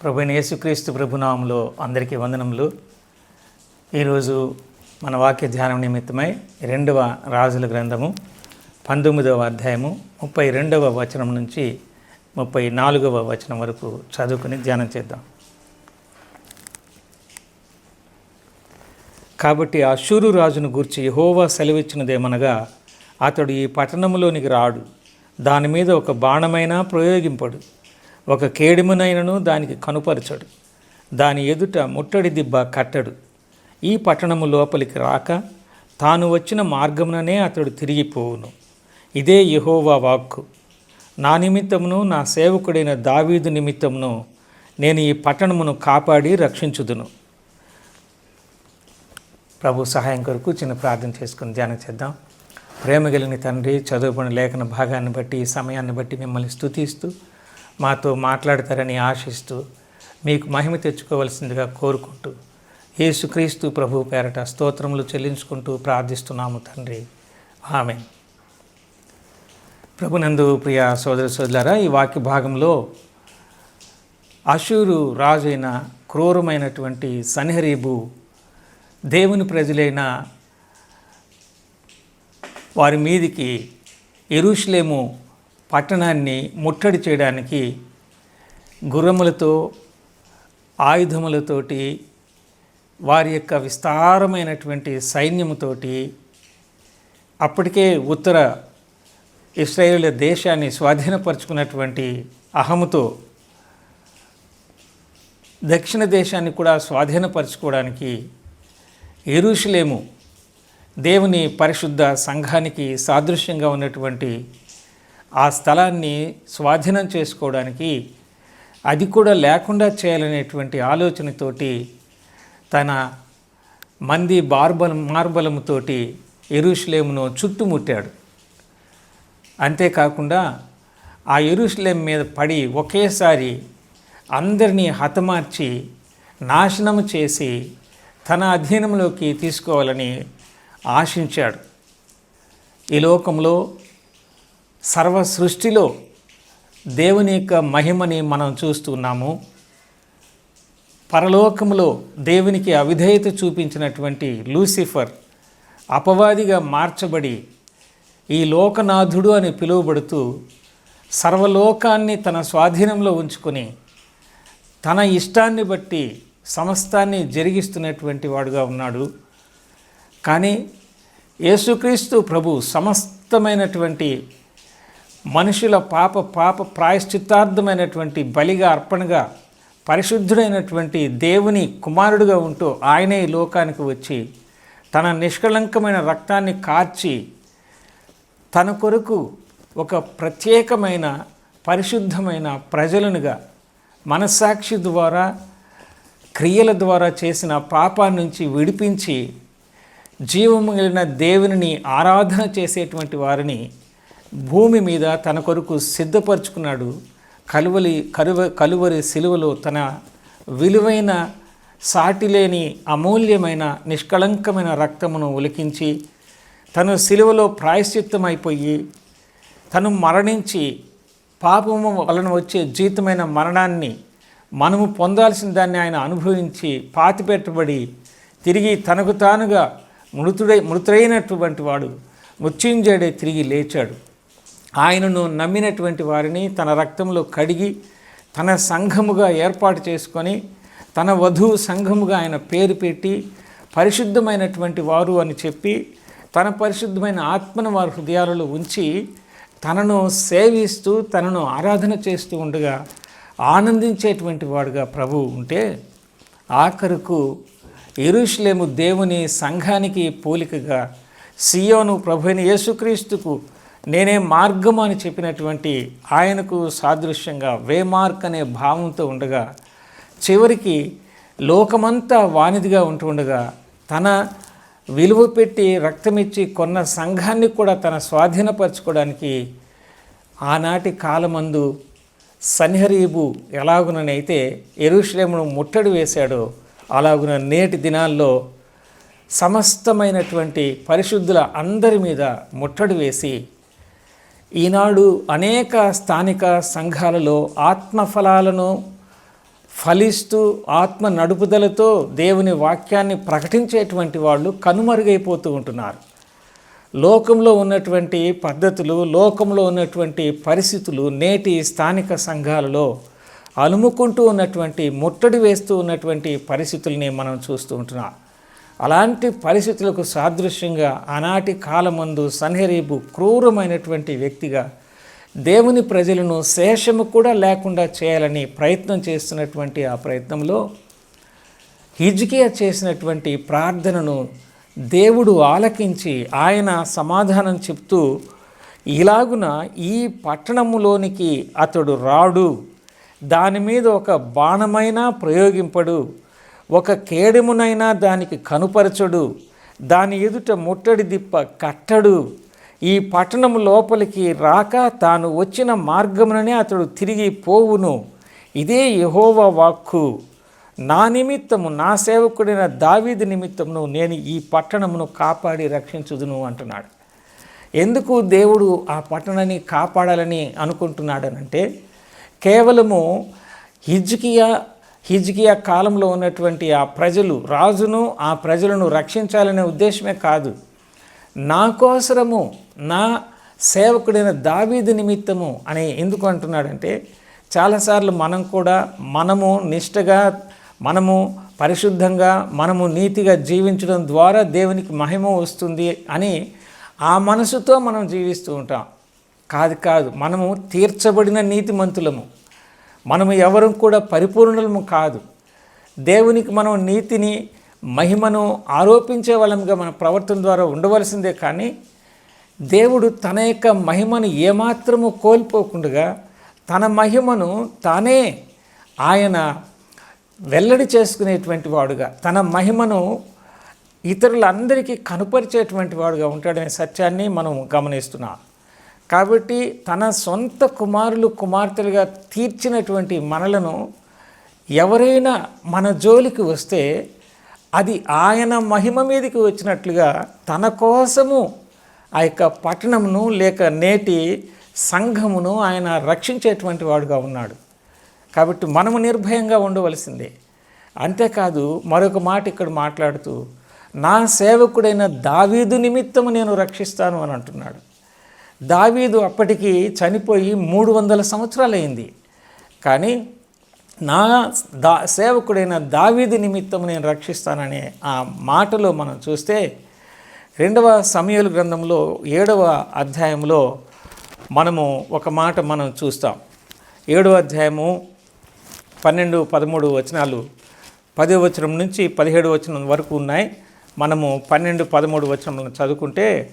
ప్రభు యేసుక్రీస్తు ప్రభునామంలో అందరికీ వందనములు. ఈరోజు మన వాక్య ధ్యానం నిమిత్తమై రెండవ రాజుల గ్రంథము పంతొమ్మిదవ అధ్యాయము ముప్పై రెండవ వచనం నుంచి ముప్పై నాలుగవ వచనం వరకు చదువుకుని ధ్యానం చేద్దాం. కాబట్టి ఆ షూరు రాజును గూర్చి యహోవా సెలవిచ్చినదేమనగా అతడు ఈ పట్టణంలోనికి రాడు. దాని మీద ఒక బాణమైనా ప్రయోగింపడు. ఒక కేడిమునైనను దానికి కనుపరచడు. దాని ఎదుట ముట్టడి దిబ్బ కట్టడు. ఈ పట్టణము లోపలికి రాక తాను వచ్చిన మార్గముననే అతడు తిరిగిపోవును. ఇదే యహోవా వాక్కు. నా నిమిత్తమును నా సేవకుడైన దావీదు నిమిత్తమును నేను ఈ పట్టణమును కాపాడి రక్షించుదును. ప్రభు సహాయం కొరకు చిన్న ప్రార్థన చేసుకుని ధ్యానం చేద్దాం. ప్రేమ కలిగిన తండ్రి చదువుకున్న లేఖన భాగాన్ని బట్టి ఈ సమయాన్ని బట్టి మిమ్మల్ని స్తుతిస్తూ మాతో మాట్లాడతారని ఆశిస్తూ మీకు మహిమ తెచ్చుకోవలసిందిగా కోరుకుంటూ యేసుక్రీస్తు ప్రభు పేరట స్తోత్రములు చెల్లించుకుంటూ ప్రార్థిస్తున్నాము తండ్రి. ఆమె ప్రభునందు ప్రియ సోదర సోదరులారా ఈ వాక్య భాగంలో అషూరు రాజైన క్రూరమైనటువంటి సన్హరీబు దేవుని ప్రజలైన వారి మీదికి ఎరుషులేము పట్టణాన్ని ముట్టడి చేయడానికి గుర్రములతో ఆయుధములతోటి వారి యొక్క విస్తారమైనటువంటి సైన్యముతోటి అప్పటికే ఉత్తర ఇస్రాయేల్ దేశాన్ని స్వాధీనపరుచుకున్నటువంటి అహముతో దక్షిణ దేశాన్ని కూడా స్వాధీనపరచుకోవడానికి ఎరుషులేము దేవుని పరిశుద్ధ సంఘానికి సాదృశ్యంగా ఉన్నటువంటి ఆ స్థలాన్ని స్వాధీనం చేసుకోవడానికి అది కూడా లేకుండా చేయాలనేటువంటి ఆలోచనతోటి తన మంది బార్బల మార్బలముతోటి ఎరుషులేమును చుట్టుముట్టాడు. అంతేకాకుండా ఆ ఎరుషులేం మీద పడి ఒకేసారి అందరినీ హతమార్చి నాశనము చేసి తన అధీనంలోకి తీసుకోవాలని ఆశించాడు. ఈ లోకంలో సర్వ సృష్టిలో దేవుని యొక్క మహిమని మనం చూస్తున్నాము పరలోకంలో దేవునికి అవిధేయత చూపించినటువంటి లూసిఫర్ అపవాదిగా మార్చబడి ఈ లోకనాథుడు అని పిలువబడుతూ సర్వలోకాన్ని తన స్వాధీనంలో ఉంచుకొని తన ఇష్టాన్ని బట్టి సమస్తాన్ని జరిగిస్తున్నటువంటి వాడుగా ఉన్నాడు. కానీ యేసుక్రీస్తు ప్రభు సమస్తమైనటువంటి మనుషుల పాప పాప ప్రాయశ్చిత్తార్థమైనటువంటి బలిగా అర్పణగా పరిశుద్ధుడైనటువంటి దేవుని కుమారుడుగా ఉంటూ ఆయనే ఈ లోకానికి వచ్చి తన నిష్కళంకమైన రక్తాన్ని కార్చి తన కొరకు ఒక ప్రత్యేకమైన పరిశుద్ధమైన ప్రజలనుగా మనస్సాక్షి ద్వారా క్రియల ద్వారా చేసిన పాపాన్ని నుంచి విడిపించి జీవము కలిగిన దేవుని ఆరాధన చేసేటువంటి వారిని భూమి మీద తన కొరకు సిద్ధపరుచుకున్నాడు. కలువలి కరువ కలువరి సిలువలో తన విలువైన సాటిలేని అమూల్యమైన నిష్కళంకమైన రక్తమును ఉలికించి తను సిలువలో ప్రాయశ్చిత్తమైపోయి తను మరణించి పాపము వలన వచ్చే జీతమైన మరణాన్ని మనము పొందాల్సిన దాన్ని ఆయన అనుభవించి పాతిపెట్టబడి తిరిగి తనకు తానుగా మృతుడై మృతుడైనటువంటి వాడు మృత్యుంజయుడే తిరిగి లేచాడు. ఆయనను నమ్మినటువంటి వారిని తన రక్తంలో కడిగి తన సంఘముగా ఏర్పాటు చేసుకొని తన వధువు సంఘముగా ఆయన పేరు పెట్టి పరిశుద్ధమైనటువంటి వారు అని చెప్పి తన పరిశుద్ధమైన ఆత్మను వారి హృదయాలలో ఉంచి తనను సేవిస్తూ తనను ఆరాధన చేస్తూ ఉండగా ఆనందించేటువంటి వాడుగా ప్రభు ఉంటే ఆఖరుకు ఎరుషులేము దేవుని సంఘానికి పోలికగా సియోను ప్రభు అయిన యేసుక్రీస్తుకు నేనే మార్గం అని చెప్పినటువంటి ఆయనకు సాదృశ్యంగా వేమార్క్ అనే భావంతో ఉండగా చివరికి లోకమంతా వానిదిగా ఉంటుండగా తన విలువ పెట్టి రక్తమిచ్చి కొన్న సంఘాన్ని కూడా తన స్వాధీనపరచుకోవడానికి ఆనాటి కాలమందు సన్హరీబు ఎలాగుననైతే ఎరుషలేమును ముట్టడి వేశాడో అలాగున నేటి దినాల్లో సమస్తమైనటువంటి పరిశుద్ధుల అందరి మీద ముట్టడి వేసి ఈనాడు అనేక స్థానిక సంఘాలలో ఆత్మఫలాలను ఫలిస్తూ ఆత్మ నడుపుదలతో దేవుని వాక్యాన్ని ప్రకటించేటువంటి వాళ్ళు కనుమరుగైపోతూ ఉంటున్నారు. లోకంలో ఉన్నటువంటి పద్ధతులు లోకంలో ఉన్నటువంటి పరిస్థితులు నేటి స్థానిక సంఘాలలో అలుముకుంటూ ఉన్నటువంటి ముట్టడి వేస్తూ ఉన్నటువంటి పరిస్థితుల్ని మనం చూస్తూ ఉంటున్నాం. అలాంటి పరిస్థితులకు సాదృశ్యంగా ఆనాటి కాలమందు సన్హరీబు క్రూరమైనటువంటి వ్యక్తిగా దేవుని ప్రజలను శేషము కూడా లేకుండా చేయాలని ప్రయత్నం చేస్తున్నటువంటి ఆ ప్రయత్నంలో హిజ్కియా చేసినటువంటి ప్రార్థనను దేవుడు ఆలకించి ఆయన సమాధానం చెప్తూ ఇలాగున ఈ పట్టణములోనికి అతడు రాడు. దాని మీద ఒక బాణమైనా ప్రయోగింపడు. ఒక కేడెమునైనా దానికి కనుపరచడు. దాని ఎదుట ముట్టడి దిప్ప కట్టడు. ఈ పట్టణం లోపలికి రాక తాను వచ్చిన మార్గముననే అతడు తిరిగి పోవును. ఇదే యహోవా వాక్కు. నా నిమిత్తము నా సేవకుడైన దావీది నిమిత్తమును నేను ఈ పట్టణమును కాపాడి రక్షించుదును అంటున్నాడు. ఎందుకు దేవుడు ఆ పట్టణాన్ని కాపాడాలని అనుకుంటున్నాడనంటే కేవలము హిజ్కియా హిజ్కియా కాలంలో ఉన్నటువంటి ఆ ప్రజలు రాజును ఆ ప్రజలను రక్షించాలనే ఉద్దేశమే కాదు. నా కోసరము నా సేవకుడైన దావీది నిమిత్తము అని ఎందుకు అంటున్నాడంటే చాలాసార్లు మనం కూడా మనము నిష్టగా మనము పరిశుద్ధంగా మనము నీతిగా జీవించడం ద్వారా దేవునికి మహిమ వస్తుంది అని ఆ మనసుతో మనం జీవిస్తూ ఉంటాం. కాదు కాదు మనము తీర్చబడిన నీతిమంతులము. మనము ఎవరు కూడా పరిపూర్ణము కాదు. దేవునికి మనం నీతిని మహిమను ఆరోపించే వాళ్ళంగా మన ప్రవర్తన ద్వారా ఉండవలసిందే కానీ దేవుడు తన యొక్క మహిమను ఏమాత్రము కోల్పోకుండా తన మహిమను తానే ఆయన వెల్లడి చేసుకునేటువంటి వాడుగా తన మహిమను ఇతరులందరికీ కనుపరిచేటువంటి వాడుగా ఉంటాడనే సత్యాన్ని మనం గమనిస్తున్నాం. కాబట్టి తన సొంత కుమారులు కుమార్తెలుగా తీర్చినటువంటి మనలను ఎవరైనా మన జోలికి వస్తే అది ఆయన మహిమ మీదకి వచ్చినట్లుగా తన కోసము ఆ యొక్క పట్టణమును లేక నేటి సంఘమును ఆయన రక్షించేటువంటి వాడుగా ఉన్నాడు. కాబట్టి మనము నిర్భయంగా ఉండవలసిందే. అంతేకాదు మరొక మాట ఇక్కడ మాట్లాడుతూ నా సేవకుడైన దావీదు నిమిత్తము నేను రక్షిస్తాను అని అంటున్నాడు. దావీదు అప్పటికి చనిపోయి మూడు వందల సంవత్సరాలైంది కానీ నా దా సేవకుడైన దావీదు నిమిత్తం నేను రక్షిస్తాననే ఆ మాటలో మనం చూస్తే రెండవ సమయలు గ్రంథంలో ఏడవ అధ్యాయంలో మనము ఒక మాట మనం చూస్తాం. ఏడవ అధ్యాయము పన్నెండు పదమూడు వచనాలు పదో వచనం నుంచి పదిహేడు వచనం వరకు ఉన్నాయి. మనము పన్నెండు పదమూడు వచనములను చదువుకుంటే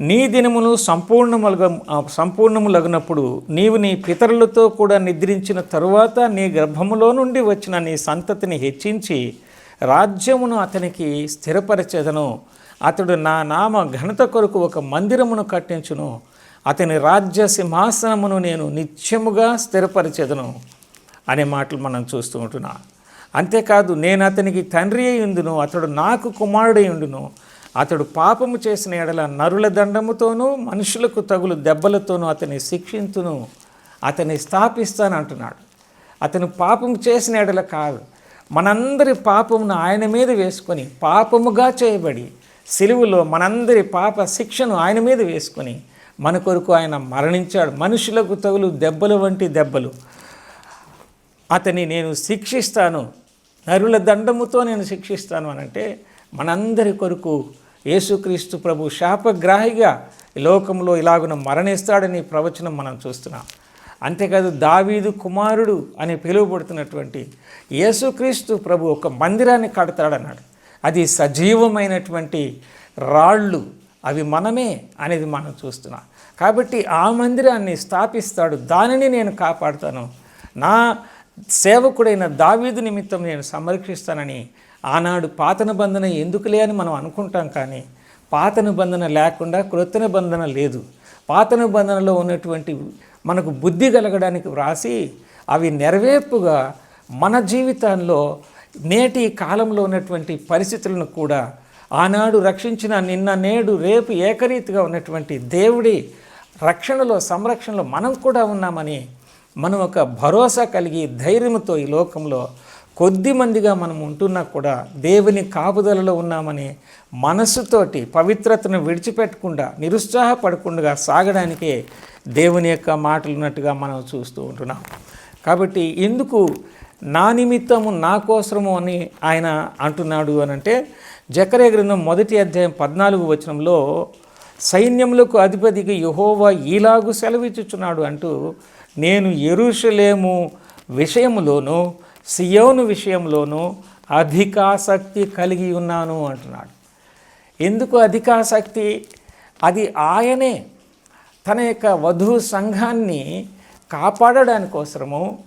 నీ దినమును సంపూర్ణములుగా సంపూర్ణములగినప్పుడు నీవు నీ పితరులతో కూడా నిద్రించిన తరువాత నీ గర్భములో నుండి వచ్చిన నీ సంతతిని హెచ్చించి రాజ్యమును అతనికి స్థిరపరచెదను. అతడు నా నామ ఘనత కొరకు ఒక మందిరమును కట్టించును. అతని రాజ్య సింహాసనమును నేను నిత్యముగా స్థిరపరిచెదను అనే మాటలు మనం చూస్తూ ఉంటున్నాం. అంతేకాదు నేను అతనికి తండ్రి అయి ఉండును. అతడు నాకు కుమారుడై ఉండును. అతడు పాపము చేసిన ఎడల నరుల దండముతోనూ మనుషులకు తగులు దెబ్బలతోనూ అతని శిక్షించును అతని స్థాపిస్తాను అంటున్నాడు. అతను పాపము చేసిన ఎడల కాదు మనందరి పాపమును ఆయన మీద వేసుకొని పాపముగా చేయబడి సిలువులో మనందరి పాప శిక్షను ఆయన మీద వేసుకొని మన కొరకు ఆయన మరణించాడు. మనుషులకు తగులు దెబ్బలు వంటి దెబ్బలు. అతని నేను శిక్షిస్తాను నరుల దండముతో నేను శిక్షిస్తాను అని అంటే మనందరి కొరకు యేసుక్రీస్తు ప్రభు శాపగ్రాహిగా ఈ లోకంలో ఇలాగున మరణిస్తాడని ప్రవచనం మనం చూస్తున్నాం. అంతేకాదు దావీదు కుమారుడు అని పిలువబడుతున్నటువంటి యేసుక్రీస్తు ప్రభు ఒక మందిరాన్ని కడతాడన్నాడు. అది సజీవమైనటువంటి రాళ్ళు అవి మనమే అనేది మనం చూస్తున్నాం. కాబట్టి ఆ మందిరాన్ని స్థాపిస్తాడు దానిని నేను కాపాడుతాను. నా సేవకుడైన దావీదు నిమిత్తం నేను సంరక్షిస్తానని ఆనాడు పాత నిబంధన ఎందుకులే అని మనం అనుకుంటాం కానీ పాత నిబంధన లేకుండా క్రొత్త నిబంధన లేదు. పాత నిబంధనలో ఉన్నటువంటి మనకు బుద్ధి కలగడానికి వ్రాసి అవి నెరవేర్పుగా మన జీవితంలో నేటి కాలంలో ఉన్నటువంటి పరిస్థితులను కూడా ఆనాడు రక్షించిన నిన్న నేడు రేపు ఏకరీతిగా ఉన్నటువంటి దేవుడి రక్షణలో సంరక్షణలో మనం కూడా ఉన్నామని మనం ఒక భరోసా కలిగి ధైర్యంతో ఈ లోకంలో కొద్ది మందిగా మనం ఉంటున్నా కూడా దేవుని కాపుదలలో ఉన్నామని మనస్సుతోటి పవిత్రతను విడిచిపెట్టకుండా నిరుత్సాహపడకుండా సాగడానికే దేవుని యొక్క మాటలు ఉన్నట్టుగా మనం చూస్తూ ఉంటున్నాం. కాబట్టి ఎందుకు నా నిమిత్తము నా కోసము అని ఆయన అంటున్నాడు అని అంటే జకరే గ్రంథం మొదటి అధ్యాయం పద్నాలుగు వచనంలో సైన్యములకు అధిపతికి యహోవా ఈలాగు సెలవిచ్చుచున్నాడు అంటూ నేను ఎరుషలేము విషయములోనూ సియోను విషయంలోనూ అధికాసక్తి కలిగి ఉన్నాను అంటున్నాడు. ఎందుకు అధికాసక్తి? అది ఆయనే తన యొక్క వధువు సంఘాన్ని కాపాడడానికోసరము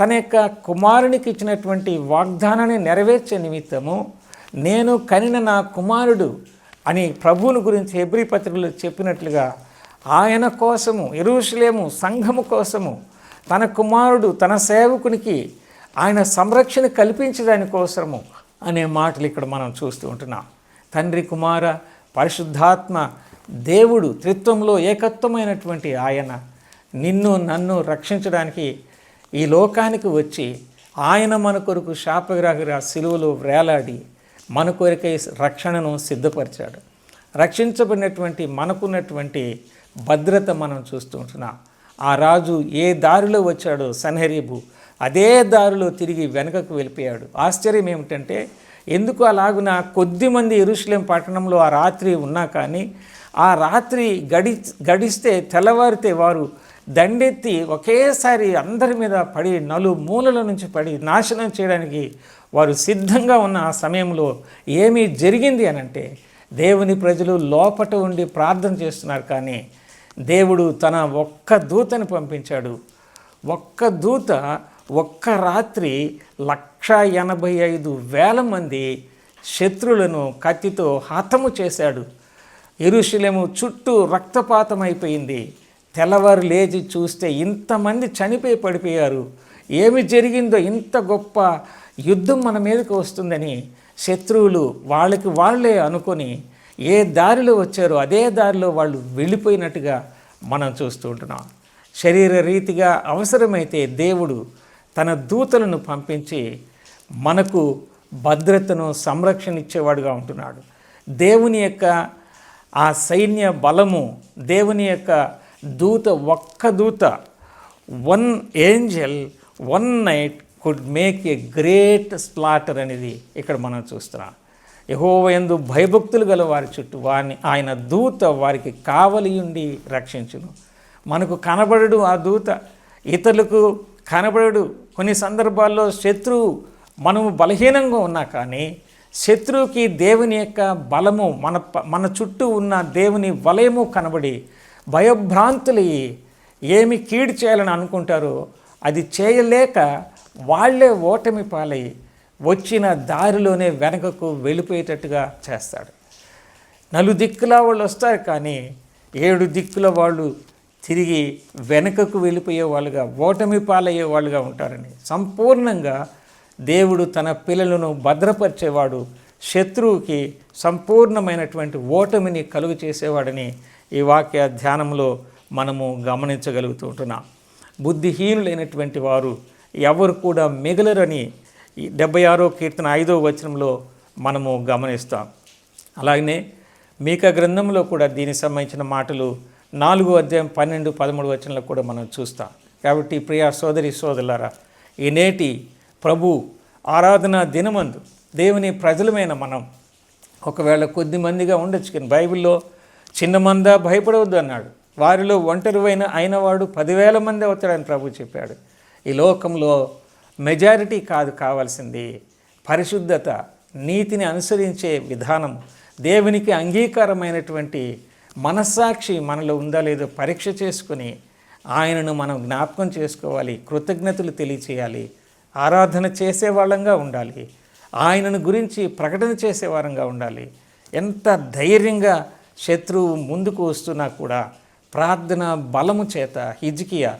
తన యొక్క కుమారునికి ఇచ్చినటువంటి వాగ్దానాన్ని నెరవేర్చే నిమిత్తము నేను కనిన నా కుమారుడు అని ప్రభువుని గురించి హెబ్రి పత్రికలో చెప్పినట్లుగా ఆయన కోసము ఎరుషులేము సంఘము కోసము తన కుమారుడు తన సేవకునికి ఆయన సంరక్షణ కల్పించడాని కోసము అనే మాటలు ఇక్కడ మనం చూస్తూ ఉంటున్నాం. తండ్రి కుమార పరిశుద్ధాత్మ దేవుడు త్రిత్వంలో ఏకత్వమైనటువంటి ఆయన నిన్ను నన్ను రక్షించడానికి ఈ లోకానికి వచ్చి ఆయన మన కొరకు శాపగ్రాహిగా సిలువలో వేలాడి మన కొరకై రక్షణను సిద్ధపరిచాడు. రక్షించబడినటువంటి మనకున్నటువంటి భద్రత మనం చూస్తూ ఉంటున్నాం. ఆ రాజు ఏ దారిలో వచ్చాడో సన్హరీబు అదే దారిలో తిరిగి వెనకకు వెళ్ళిపోయాడు. ఆశ్చర్యం ఏమిటంటే ఎందుకు అలాగున కొద్దిమంది ఎరుషులేం పట్టణంలో ఆ రాత్రి ఉన్నా కానీ ఆ రాత్రి గడి గడిస్తే తెల్లవారితే వారు దండెత్తి ఒకేసారి అందరి మీద పడి నలు మూలల నుంచి పడి నాశనం చేయడానికి వారు సిద్ధంగా ఉన్న ఆ సమయంలో ఏమీ జరిగింది అని అంటే దేవుని ప్రజలు లోపట ఉండి ప్రార్థన చేస్తున్నారు కానీ దేవుడు తన ఒక్క దూతను పంపించాడు. ఒక్క దూత ఒక్క రాత్రి లక్ష ఎనభై ఐదు వేల మంది శత్రులను కత్తితో హతము చేశాడు. ఎరుషులేము చుట్టూ రక్తపాతం అయిపోయింది తెల్లవారు లేచి చూస్తే ఇంతమంది చనిపోయి పడిపోయారు. ఏమి జరిగిందో ఇంత గొప్ప యుద్ధం మన మీదకు వస్తుందని శత్రువులు వాళ్ళకి వాళ్ళే అనుకొని ఏ దారిలో వచ్చారో అదే దారిలో వాళ్ళు వెళ్ళిపోయినట్టుగా మనం చూస్తూ ఉంటున్నాం. శరీర రీతిగా అవసరమైతే దేవుడు తన దూతలను పంపించి మనకు భద్రతను సంరక్షణ ఇచ్చేవాడుగా ఉంటున్నాడు. దేవుని యొక్క ఆ సైన్య బలము దేవుని యొక్క దూత ఒక్క దూత one angel one night could make a great slaughter అనేది ఇక్కడ మనం చూస్తున్నాం. యహోవ ఎందు భయభక్తులు గల వారి చుట్టూ వారిని ఆయన దూత వారికి కావలి ఉండి రక్షించును. మనకు కనబడడు ఆ దూత ఇతరులకు కనబడడు. కొన్ని సందర్భాల్లో శత్రువు మనము బలహీనంగా ఉన్నా కానీ శత్రువుకి దేవుని యొక్క బలము మన మన చుట్టూ ఉన్న దేవుని వలయము కనబడి భయభ్రాంతులయ్యి ఏమి కీడు చేయాలని అనుకుంటారో అది చేయలేక వాళ్ళే ఓటమి పాలై వచ్చిన దారిలోనే వెనకకు వెళ్ళిపోయేటట్టుగా చేస్తాడు. నలు దిక్కుల వాళ్ళు వస్తారు కానీ ఏడు దిక్కుల వాళ్ళు తిరిగి వెనుకకు వెళ్ళిపోయే వాళ్ళుగా ఓటమి పాలయ్యే వాళ్ళుగా ఉంటారని. సంపూర్ణంగా దేవుడు తన పిల్లలను భద్రపరిచేవాడు శత్రువుకి సంపూర్ణమైనటువంటి ఓటమిని కలుగు చేసేవాడని ఈ వాక్య ధ్యానంలో మనము గమనించగలుగుతూ ఉంటున్నాం. బుద్ధిహీనులైనటువంటి వారు ఎవరు కూడా మిగలరని ఈ డెబ్బై ఆరో కీర్తన ఐదో వచనంలో మనము గమనిస్తాం. అలాగనే మీక గ్రంథంలో కూడా దీనికి సంబంధించిన మాటలు నాలుగో అధ్యాయం పన్నెండు పదమూడు వచనంలో కూడా మనం చూస్తాం. కాబట్టి ప్రియా సోదరి సోదరులారా ఈ నేటి ప్రభు ఆరాధన దినమందు దేవుని ప్రజలమైన మనం ఒకవేళ కొద్ది మందిగా ఉండొచ్చు కానీ బైబిల్లో చిన్న మంద భయపడవద్దు అన్నాడు. వారిలో ఒంటరివైన అయినవాడు పదివేల మంది అవుతాడని ప్రభు చెప్పాడు. ఈ లోకంలో మెజారిటీ కాదు కావాల్సింది పరిశుద్ధత నీతిని అనుసరించే విధానం దేవునికి అంగీకారమైనటువంటి మనస్సాక్షి మనలో ఉందా లేదో పరీక్ష చేసుకుని ఆయనను మనం జ్ఞాపకం చేసుకోవాలి కృతజ్ఞతలు తెలియచేయాలి ఆరాధన చేసే వాళ్ళంగా ఉండాలి ఆయనను గురించి ప్రకటన చేసే వారంగా ఉండాలి. ఎంత ధైర్యంగా శత్రువు ముందుకు వస్తున్నా కూడా ప్రార్థన బలము చేత హిజ్కియా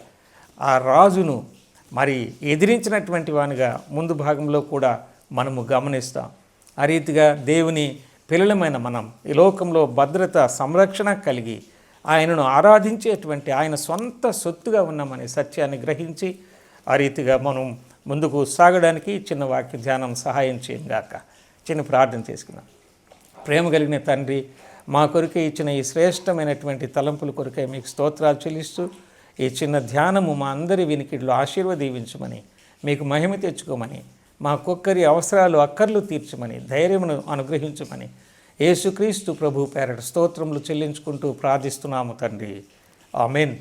ఆ రాజును మరి ఎదిరించినటువంటి వానిగా ముందు భాగంలో కూడా మనము గమనిస్తాం. ఆ రీతిగా దేవుని పిల్లలమైన మనం ఈ లోకంలో భద్రత సంరక్షణ కలిగి ఆయనను ఆరాధించేటువంటి ఆయన సొంత సొత్తుగా ఉన్నామనే సత్యాన్ని గ్రహించి ఆ రీతిగా మనం ముందుకు సాగడానికి చిన్న వాక్య ధ్యానం సహాయం చేయంగాక చిన్న ప్రార్థన చేసుకున్నాం ప్రేమ కలిగిన తండ్రి మా కొరకే ఇచ్చిన ఈ శ్రేష్టమైనటువంటి తలంపుల కొరకే మీకు స్తోత్రాలు చెల్లిస్తూ ఈ చిన్న ధ్యానము మా అందరి వినికిడిలో ఆశీర్వదీవించమని మీకు మహిమ తెచ్చుకోమని మా కుక్కరి అవసరాలు అక్కర్లు తీర్చమని ధైర్యమును అనుగ్రహించమని యేసుక్రీస్తు ప్రభు పేరట స్తోత్రములు చెల్లించుకుంటూ ప్రార్థిస్తున్నాము తండ్రి. ఆమెన్.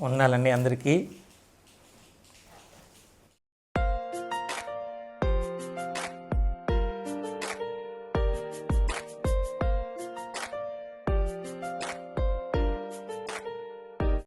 ఉన్నాలండి అందరికీ.